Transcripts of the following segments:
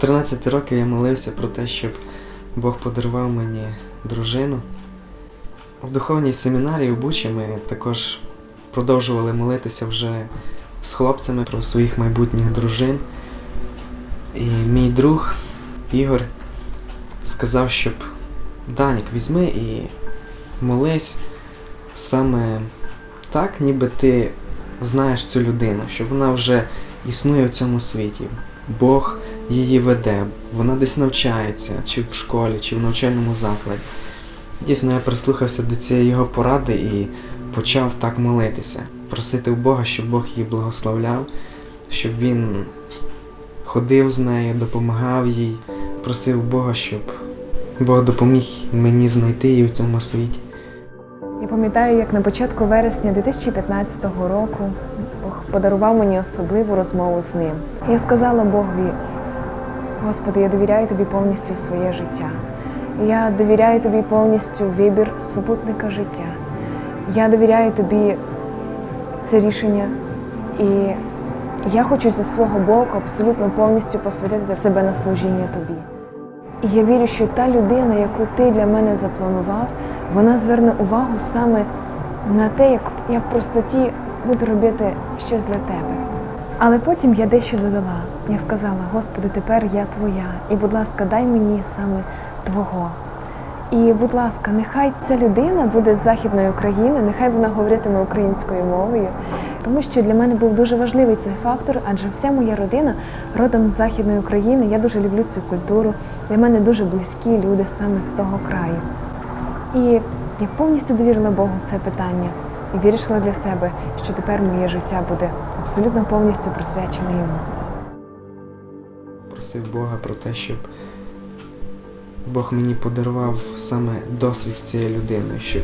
13 років я молився про те, щоб Бог подарував мені дружину. В духовній семінарії в Бучі ми також продовжували молитися вже з хлопцями про своїх майбутніх дружин. І мій друг Ігор сказав, щоб Данік, візьми і молись саме так, ніби ти знаєш цю людину, що вона вже існує в цьому світі. Бог її веде, вона десь навчається, чи в школі, чи в навчальному закладі. Дійсно, я прислухався до цієї його поради і почав так молитися, просити у Бога, щоб Бог її благословляв, щоб він ходив з нею, допомагав їй, просив Бога, щоб Бог допоміг мені знайти її в цьому світі. Я пам'ятаю, як на початку вересня 2015 року Бог подарував мені особливу розмову з ним. Я сказала Богові, Господи, я довіряю тобі повністю своє життя. Я довіряю тобі повністю вибір супутника життя. Я довіряю тобі це рішення. І я хочу зі свого боку абсолютно повністю посвятити себе на служіння тобі. І я вірю, що та людина, яку ти для мене запланував, вона зверне увагу саме на те, як я в простоті буду робити щось для тебе. Але потім я дещо додала. Я сказала: Господи, тепер я твоя, і, будь ласка, дай мені саме Твого. І, будь ласка, нехай ця людина буде з Західної України, нехай вона говоритиме українською мовою, тому що для мене був дуже важливий цей фактор, адже вся моя родина родом з Західної України. Я дуже люблю цю культуру. Для мене дуже близькі люди саме з того краю. І я повністю довірила Богу це питання і вирішила для себе, що тепер моє життя буде абсолютно повністю присвячене йому. Просив Бога про те, щоб Бог мені подарував саме досвід з цією людиною, щоб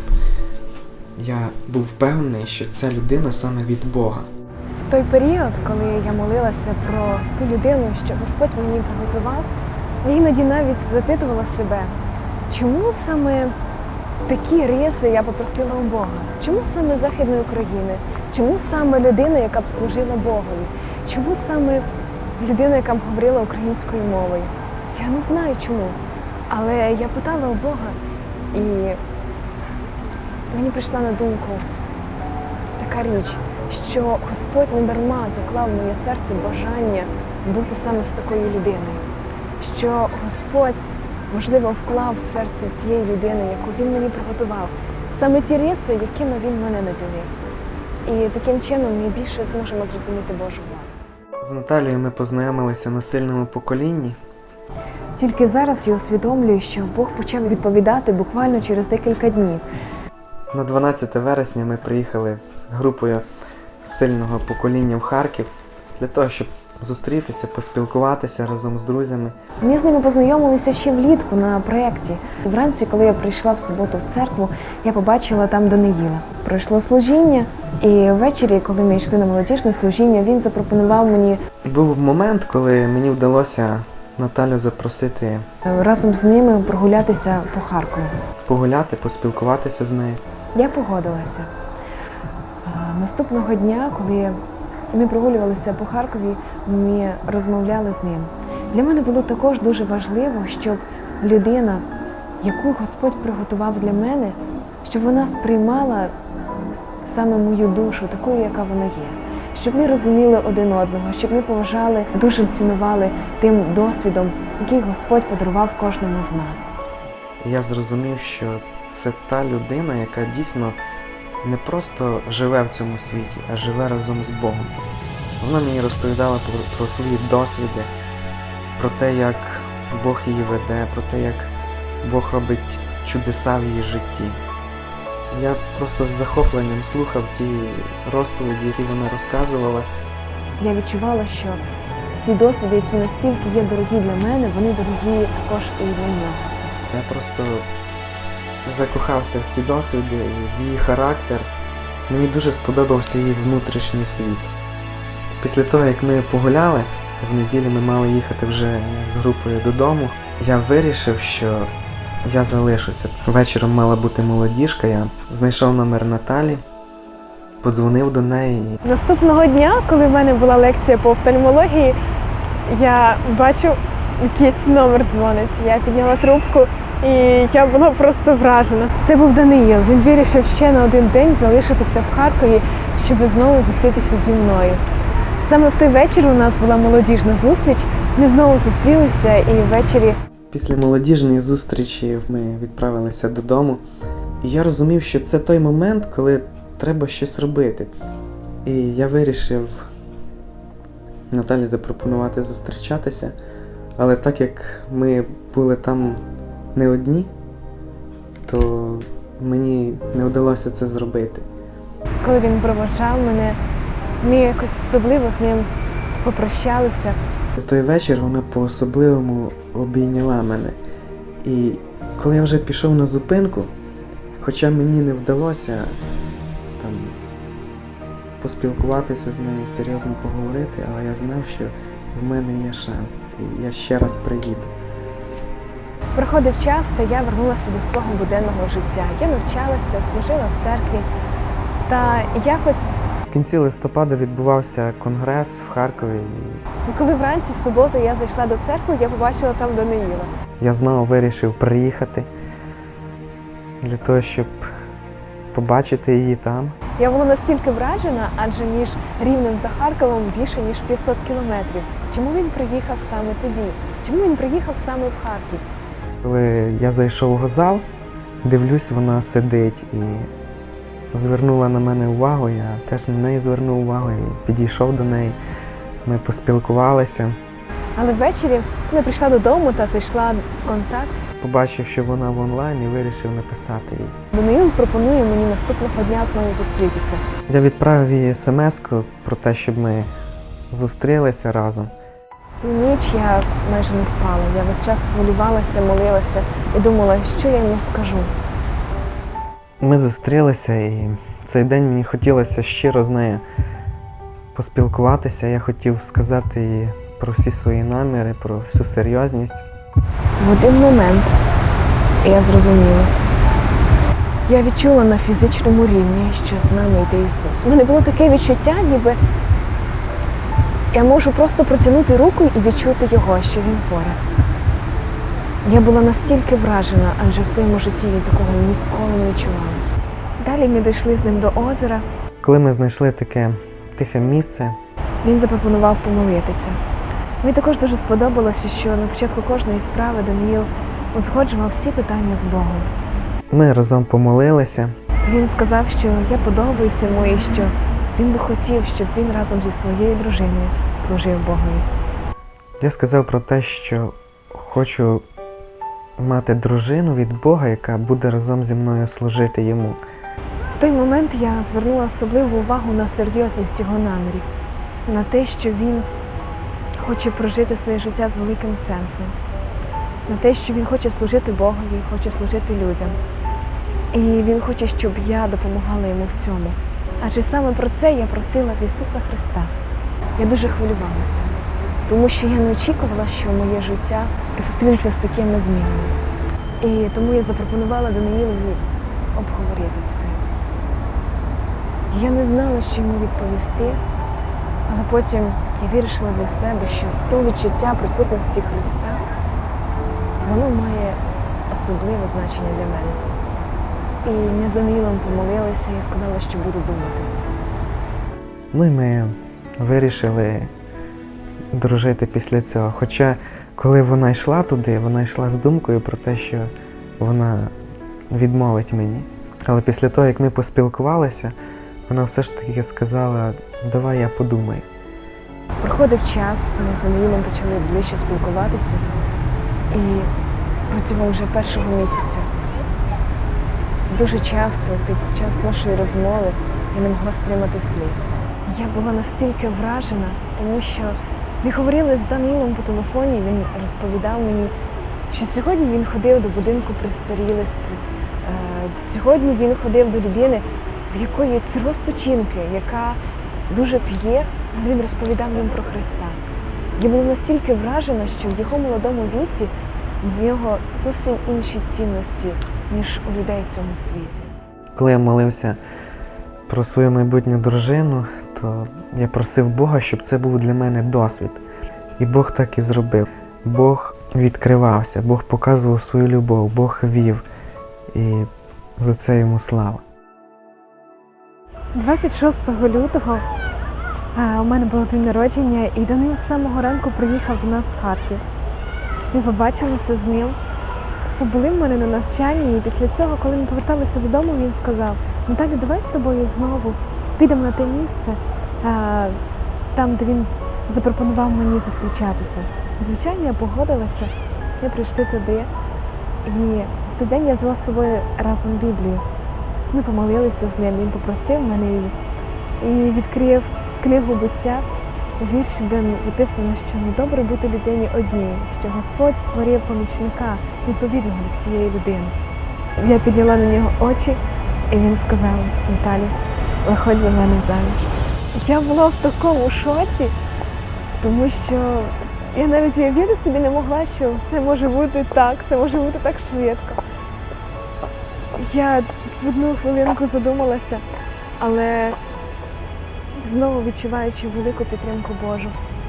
я був впевнений, що ця людина саме від Бога. В той період, коли я молилася про ту людину, що Господь мені приготував, я іноді навіть запитувала себе, чому саме такі риси я попросила у Бога? Чому саме Західної України? Чому саме людина, яка б служила Богові? Чому саме людина, яка б говорила українською мовою? Я не знаю чому. Але я питала у Бога, і мені прийшла на думку така річ, що Господь не дарма заклав в моє серце бажання бути саме з такою людиною, що Господь, можливо, вклав в серце тієї людини, яку Він мені приготував, саме ті риси, якими він мене наділив. І таким чином ми більше зможемо зрозуміти Божу волю. З Наталією ми познайомилися на сильному поколінні. Тільки зараз я усвідомлюю, що Бог почав відповідати буквально через декілька днів. На 12 вересня ми приїхали з групою сильного покоління в Харків для того, щоб зустрітися, поспілкуватися разом з друзями. Ми з ними познайомилися ще влітку на проєкті. Вранці, коли я прийшла в суботу в церкву, я побачила там Даниїла. Пройшло служіння, і ввечері, коли ми йшли на молодіжне служіння, він запропонував мені Був момент, коли мені вдалося Наталю запросити е, разом з ними прогулятися по Харкову. погуляти, поспілкуватися з нею. Я погодилася. Наступного дня, коли ми прогулювалися по Харкові, ми розмовляли з ним. Для мене було також дуже важливо, щоб людина, яку Господь приготував для мене, щоб вона сприймала саме мою душу, такою, яка вона є. Щоб ми розуміли один одного, щоб ми поважали, дуже цінували тим досвідом, який Господь подарував кожному з нас. Я зрозумів, що це та людина, яка дійсно не просто живе в цьому світі, а живе разом з Богом. Вона мені розповідала про, про свої досвіди, про те, як Бог її веде, про те, як Бог робить чудеса в її житті. Я просто з захопленням слухав ті розповіді, які вона розказувала. Я відчувала, що ці досвіди, які настільки є дорогі для мене, вони дорогі також і для нього. Я просто закохався в ці досвіди, в її характер. Мені дуже сподобався її внутрішній світ. Після того, як ми погуляли, в неділю ми мали їхати вже з групою додому. Я вирішив, що я залишуся. Вечором мала бути молодіжка, я знайшов номер Наталі, подзвонив до неї. Наступного дня, коли в мене була лекція по офтальмології, я бачу якийсь номер дзвонить. Я підняла трубку і я була просто вражена. Це був Даниїл. Він вирішив ще на один день залишитися в Харкові, щоб знову зустрітися зі мною. Саме в той вечір у нас була молодіжна зустріч. Ми знову зустрілися і ввечері Після молодіжної зустрічі ми відправилися додому, і я розумів, що це той момент, коли треба щось робити. І я вирішив Наталі запропонувати зустрічатися, але так як ми були там не одні, то мені не вдалося це зробити. коли він проводжав мене, ми якось особливо з ним попрощалися. В той вечір вона по-особливому обійняла мене. І коли я вже пішов на зупинку, хоча мені не вдалося там поспілкуватися з нею, серйозно поговорити, але я знав, що в мене є шанс, і я ще раз приїду. Проходив час, та я вернулася до свого буденного життя. Я навчалася, служила в церкві. Та якось, кінці листопада відбувався конгрес в Харкові. коли вранці в суботу я зайшла до церкви, я побачила там Даниїла. Я знову вирішив приїхати для того, щоб побачити її там. Я була настільки вражена, адже між Рівнем та Харковом більше ніж 500 кілометрів. Чому він приїхав саме тоді? Чому він приїхав саме в Харків? Коли я зайшов в зал, дивлюсь, вона сидить і звернула на мене увагу. Я теж на неї звернув увагу і підійшов до неї. Ми поспілкувалися. Але ввечері, коли прийшла додому та зайшла в контакт, Побачив, що вона в онлайн і вирішив написати їй. Даниїл пропонує мені наступного дня знову зустрітися. Я відправив їй смс про те, щоб ми зустрілися разом. Ту ніч я майже не спала. Я весь час хвилювалася, молилася і думала, що я йому скажу. Ми зустрілися, і цей день мені хотілося щиро з нею поспілкуватися. Я хотів сказати їй про всі свої наміри, про всю серйозність. В один момент я зрозуміла. Я відчула на фізичному рівні, що з нами йде Ісус. У мене було таке відчуття, ніби я можу просто протягнути руку і відчути Його, що Він поряд. Я була настільки вражена, адже в своєму житті я такого ніколи не відчувала. Далі ми дійшли з ним до озера. Коли ми знайшли таке тихе місце, Він запропонував помолитися. Мені також дуже сподобалося, що на початку кожної справи Даниїл узгоджував всі питання з Богом. ми разом помолилися. Він сказав, що я подобаюся йому і що він би хотів, щоб він разом зі своєю дружиною служив Богові. Я сказав про те, що хочу мати дружину від Бога, яка буде разом зі мною служити йому. В той момент я звернула особливу увагу на серйозність його намірів, на те, що він хоче прожити своє життя з великим сенсом, на те, що він хоче служити Богові, хоче служити людям. І він хоче, щоб я допомагала йому в цьому. Адже саме про це я просила в Ісуса Христа. Я дуже хвилювалася, тому що я не очікувала, що моє життя зустрінеться з такими змінами. І тому я запропонувала Даниїлові обговорити все. Я не знала, що йому відповісти, але потім я вирішила для себе, що то відчуття присутності Христа, воно має особливе значення для мене. І ми з Даниїлом помолилися, я сказала, що буду думати. Ну і ми вирішили дружити після цього. Хоча, коли вона йшла туди, вона йшла з думкою про те, що вона відмовить мені. Але після того, як ми поспілкувалися, вона все ж таки сказала, давай я подумаю. Проходив час, ми з Даниїлом почали ближче спілкуватися, і протягом вже першого місяця дуже часто під час нашої розмови я не могла стримати сліз. Я була настільки вражена, тому що ми говорили з Данилом по телефоні, він розповідав мені, що сьогодні він ходив до будинку престарілих. Е, Сьогодні він ходив до людини, в якої цироз печінки, яка дуже п'є, він розповідав їм про Христа. Я була настільки вражена, що в його молодому віці в нього зовсім інші цінності, ніж у людей в цьому світі. Коли я молився про свою майбутню дружину, то я просив Бога, щоб це був для мене досвід. І Бог так і зробив. Бог відкривався, Бог показував свою любов, Бог вів. І за це йому слава. 26 лютого е, у мене було день народження, і Данил з самого ранку приїхав до нас в Харків. Ми побачилися з ним, побули в мене на навчанні, і після цього, коли ми поверталися додому, він сказав: Наталя, давай з тобою знову підемо на те місце, е, там, де він запропонував мені зустрічатися. Звичайно, я погодилася, ми прийшли туди, і в той день я взяла з собою разом Біблію. Ми помолилися з ним, він попросив мене її і відкрив книгу буття, вірші, де записано, що недобре бути людині одній, що Господь створив помічника відповідного до цієї людини. Я підняла на нього очі, і він сказав: Наталі, виходь за мене заміж. Я була в такому шоці, тому що я навіть уявити собі не могла, що все може бути так, все може бути так швидко. Я в одну хвилинку задумалася, але знову відчуваючи велику підтримку Божу,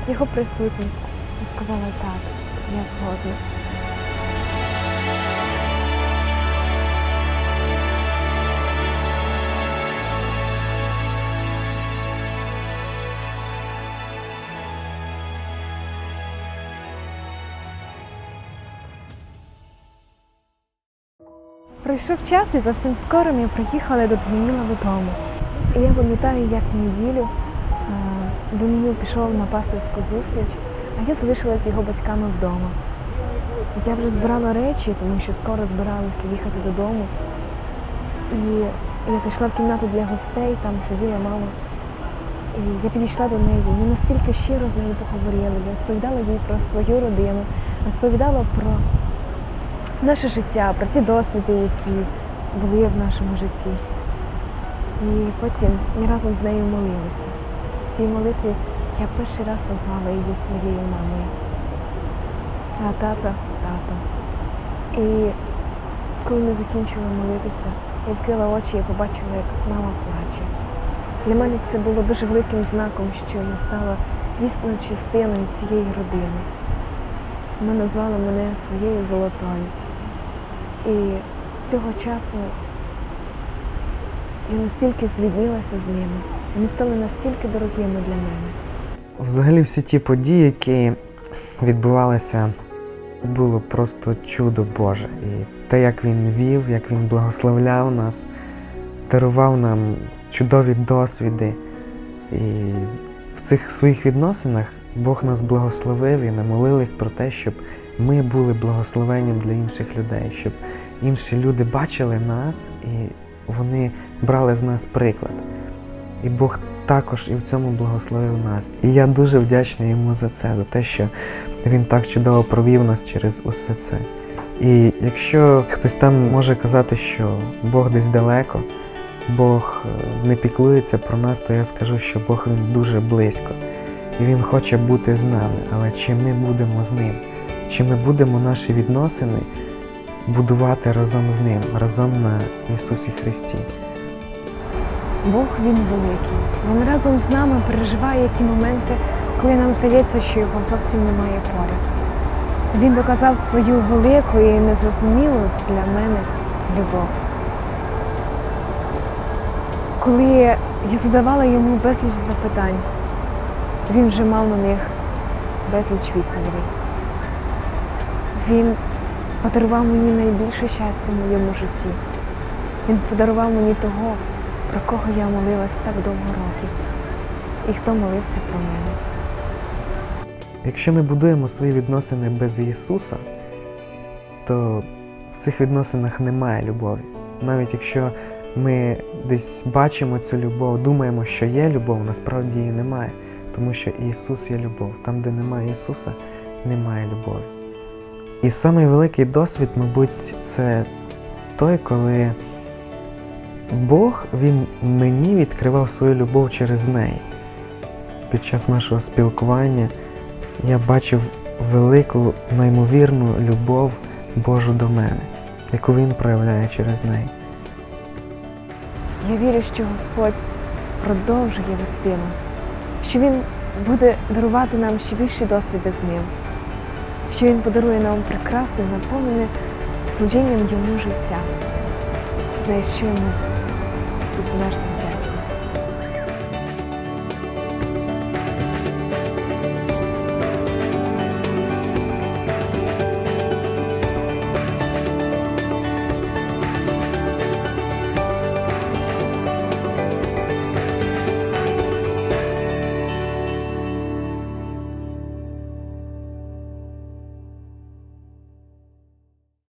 його присутність, я сказала так, я згодна. Пройшов час і зовсім скоро ми приїхали до Даниїла додому. Я пам'ятаю, як в неділю е, пішов на пастирську зустріч, а я залишилась з його батьками вдома. Я вже збирала речі, тому що скоро збиралися їхати додому. І я зайшла в кімнату для гостей, там сиділа мама. І я підійшла до неї. Ми настільки щиро з нею поговорили. Я розповідала їй про свою родину, розповідала про наше життя, про ті досвіди, які були в нашому житті. І потім ми разом з нею молилися. В тій молитві я перший раз назвала її своєю мамою. А тата, тато. І коли ми закінчили молитися, я відкрила очі і побачила, як мама плаче. Для мене це було дуже великим знаком, що я стала дійсно частиною цієї родини. Вона назвала мене своєю золотою. І з цього часу я настільки зріднилася з ними, вони стали настільки дорогими для мене. Взагалі всі ті події, які відбувалися, було просто чудо Боже. І те, як він вів, як він благословляв нас, дарував нам чудові досвіди. І в цих своїх відносинах Бог нас благословив і ми молились про те, щоб ми були благословенням для інших людей, щоб інші люди бачили нас і вони брали з нас приклад. І Бог також і в цьому благословив нас. І я дуже вдячний йому за це, за те, що він так чудово провів нас через усе це. І якщо хтось там може казати, що Бог десь далеко, Бог е, не піклується про нас, то я скажу, що Бог він дуже близько. І Він хоче бути з нами. Але чи ми будемо з ним? Чи ми будемо наші відносини будувати разом з ним, разом на Ісусі Христі? Бог він великий. Він разом з нами переживає ті моменти, коли нам здається, що його зовсім немає поряд. Він доказав свою велику і незрозумілу для мене любов. Коли я задавала йому безліч запитань, він вже мав на них безліч відповідей. Він подарував мені найбільше щастя в моєму житті. Він подарував мені того, про кого я молилась так довго років, і хто молився про мене. Якщо ми будуємо свої відносини без Ісуса, то в цих відносинах немає любові. Навіть якщо ми десь бачимо цю любов, думаємо, що є любов, насправді її немає, тому що Ісус є любов. Там, де немає Ісуса, немає любові. І самий великий досвід, мабуть, це той, коли Бог Він мені відкривав свою любов через неї. Під час нашого спілкування я бачив велику, неймовірну любов Божу до мене, яку Він проявляє через неї. Я вірю, що Господь продовжує вести нас, що Він буде дарувати нам ще більші досвіди з ним. Що Він подарує нам прекрасне, наповнене служінням йому життя, за що ми безмежно